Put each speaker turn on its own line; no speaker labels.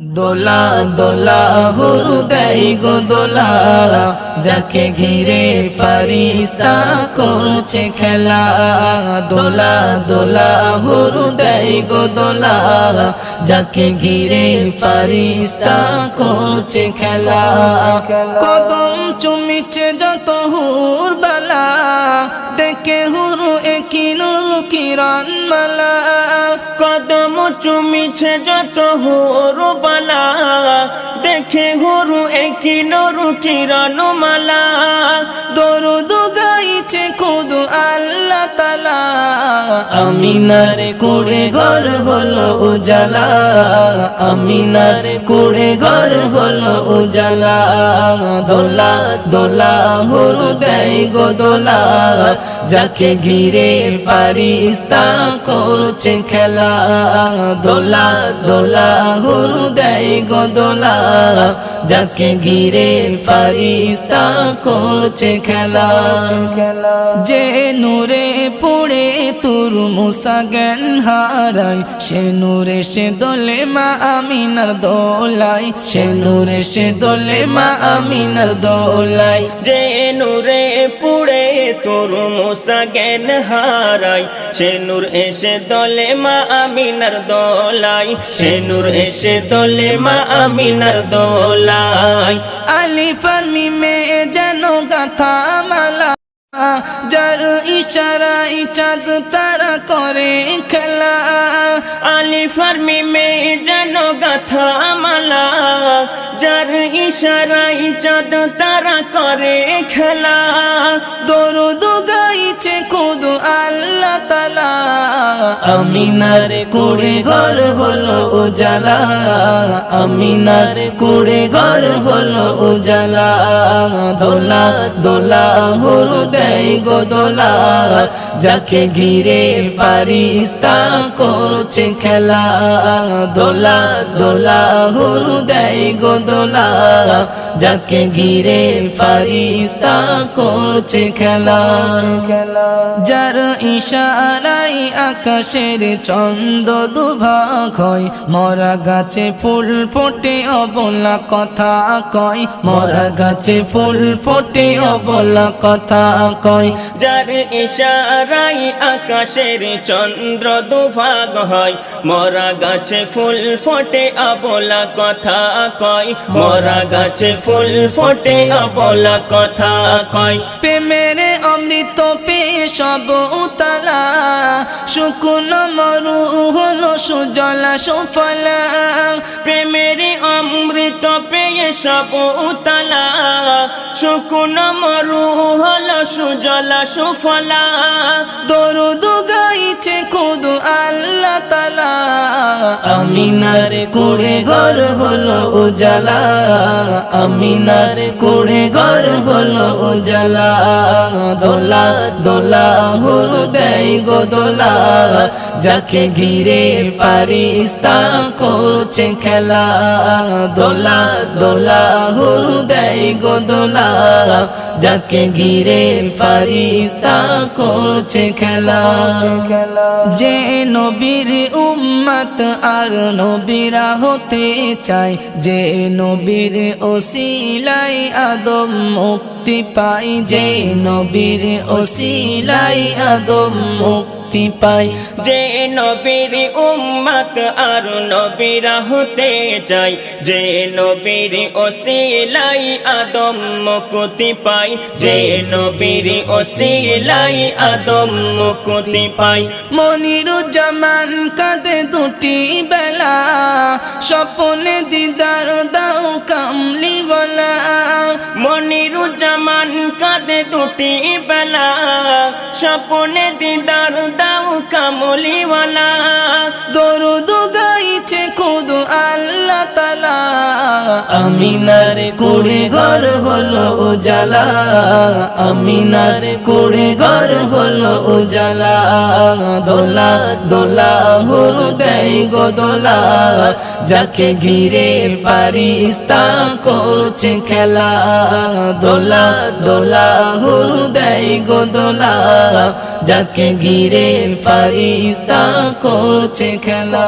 দোলা দোলা হুরু দেয় গো দোলা। যাকে ঘিরে ফারিস্তা করছে খেলা। দোলা দোলা হুরু দেয় গো দোলা। যাকে ঘিরে ফারিস্তা করছে খেলা। কদম চুমিছে যত হুর বালা দেখে হুরু একই নুর কিরণ মালা
চুমিছে যত হরু বালা দেখে হরু একই নরু কিরণ মালা
দরু গাইছে আমিনার কুড়ে ঘর হলো উজালা। আমিনার কুড়ে ঘর হলো উজালা। দোলা দোলা হরু দেয় গো দোলা। যাকে ঘিরে ফারিস্তা করছে খেলা। দোলা দোলা হরু দেয় গো দোলা। যাকে ঘিরে ফারিস্তা করছে খেলা। যে নূরে পড়ে তোর মুসা জ্ঞান হারাই সে নূরে সে দোলে মা আমিনার দোলাই সে নূরে সে দোলে মা আমিনার দোলাই।
যে নূরে পুড়ে তোর মোসা জ্ঞান হারাই সে নূর এসে দলে মা আমিনার দোলাই সে নূর এসে দলে মা আমিনার দোলাই।
আলিফার মিমে যেন গাথা যার ইশারা চাঁদ তারা করে খেলা।
ফার্মি মিমে যেন গাথা মালা যার ইশারাই চাঁদ তারা করে খেলা।
দরুদ গাইছে কুদু আল্লাহ তালা। আমিনার কুড়ে ঘর হলো উজালা। আমিনার কুড়ে ঘর হলো উজালা। দোলা দোলা হরু দেয় গো দোলা। যাকে ঘিরে ফারিস্তা করছে খেলা। দোলা দোলা হরু দেয় গো দোলা। যাকে ঘিরে ফারিস্তা করছে খেলা। যার ইশারাই আকাশের চন্দ দুভাগ হয়। মরা গাছে ফুল ফোটে, অবলা কথা কয়। মরা গাছে ফুল ফোটে, অবলা কথা কয়।
যার ইশারাই আকাশের চন্দ্র দুভাগ হয়। মরা গাছে ফুল ফোটে, অবলা কথা কয়। মরা গাছে ফুল ফোটে, অবলা কথা কয়।
প্রেমের অমৃত পে সব উতলা শুকুন মরু হলো সুজলা সুফলা।
প্রেমের অমৃত পেয়ে সব উতলা। শুকুন মরু হল সুজলা সুফলা।
দরুদ গাইছে খুদ আল্লাহ তালা। ঘর হলো উজালা, আমিনার কুড়ে ঘর হলো উজালা। দোলা দোলা হুরু দেয় গো দোলা, যাকে ঘিরে ফারিস্তা করছে খেলা। দোলা দোলা হুরু দেয় গো দোলা, যাকে ঘিরে ফারিস্তা করছে খেলা। যে নবীর উম্মত আর নবীরা হতে চায় যে নবীর ওসিলাই আদম মুক্তি পাই যে নবীর ওসিলাই আদম মুক্তি পাই।
যে নবীর উম্মত আর নবীরা হতে চাই। যে নবীর ওসিলাই আদম মুক্তি পাই। যে নবীর ওসিলাই আদম মুক্তি পাই।
মনিরুজ্জামান কাঁদে দুটি বেলা। স্বপনে দিদার দাও কামলি।
কাঁদে দুটি বেলা, স্বপনে দিদার দাও কামলিওয়ালা।
দরুদ গাইছে খুদ আল্লাহ তালা। আমিনার কুড়ি ঘর উজালা, আমিনার কুড়ে ঘর হলো উজালা। দোলা দোলা হুরু দেয় গো দোলা। যাকে ঘিরে ফারিস্তা করছে খেলা। দোলা দোলা হুরু দেয় গো দোলা। যাকে ঘিরে ফারিস্তা করছে খেলা।